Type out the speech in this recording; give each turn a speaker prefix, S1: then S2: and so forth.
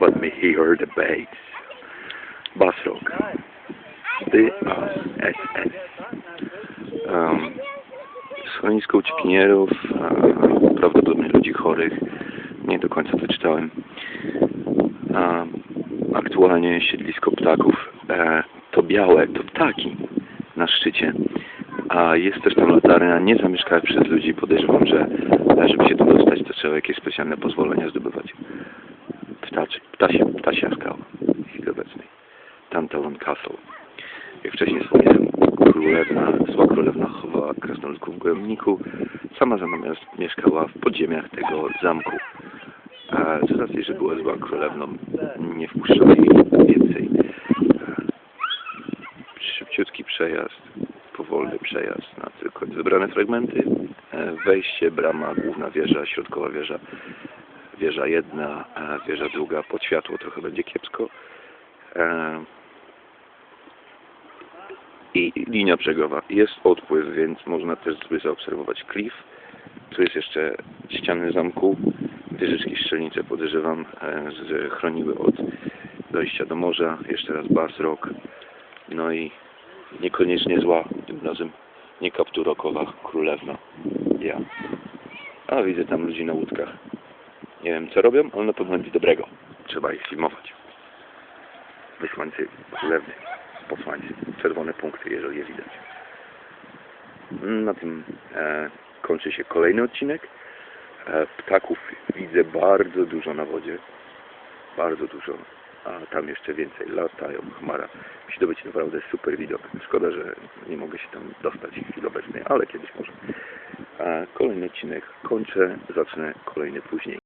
S1: Let me hear the bass. B-A-S-S. Um, schronisko uciekinierów, e, prawdopodobnie ludzi chorych. Nie do końca to czytałem. A, aktualnie siedlisko ptaków. E, to białe, to ptaki na szczycie. A jest też tam latarnia, nie zamieszkała przez ludzi. Podejrzewam, że e, żeby się tu dostać, to trzeba jakieś specjalne pozwolenia zdobywać. Ptaczy, ptasia, ptasia skała w chwili obecnej. Tantalon Castle. Jak wcześniej wspomniałem, królewna, zła królewna chowała krasnoludków w głębniku. Sama natomiast mieszkała w podziemiach tego zamku. A z racji, że była zła królewną, nie wpuszczała jej więcej. E, Szybciutki przejazd, powolny przejazd na tylko wybrane fragmenty. E, Wejście, brama, główna wieża, środkowa wieża, wieża jedna, e, wieża druga, pod światło trochę będzie kiepsko. I linia brzegowa. Jest odpływ, więc można też zaobserwować klif. Tu jest jeszcze ściany zamku. Wieżyczki strzelnicze podejrzewam e, chroniły od dojścia do morza. Jeszcze raz Bas Rock. No i niekoniecznie zła tym razem nie kapturokowa królewna. Ja. A widzę tam ludzi na łódkach. Nie wiem co robią, ale na pewno nic dobrego. Trzeba ich filmować. Wysłańcy królewny. Posłańcy. Czerwone punkty, jeżeli je widać. Na tym e, kończy się kolejny odcinek. E, ptaków widzę bardzo dużo na wodzie. Bardzo dużo. A tam jeszcze więcej. Latają, chmara. Musi to być naprawdę super widok. Szkoda, że nie mogę się tam dostać w chwili obecnej, ale kiedyś może. E, kolejny odcinek kończę. Zacznę kolejny później.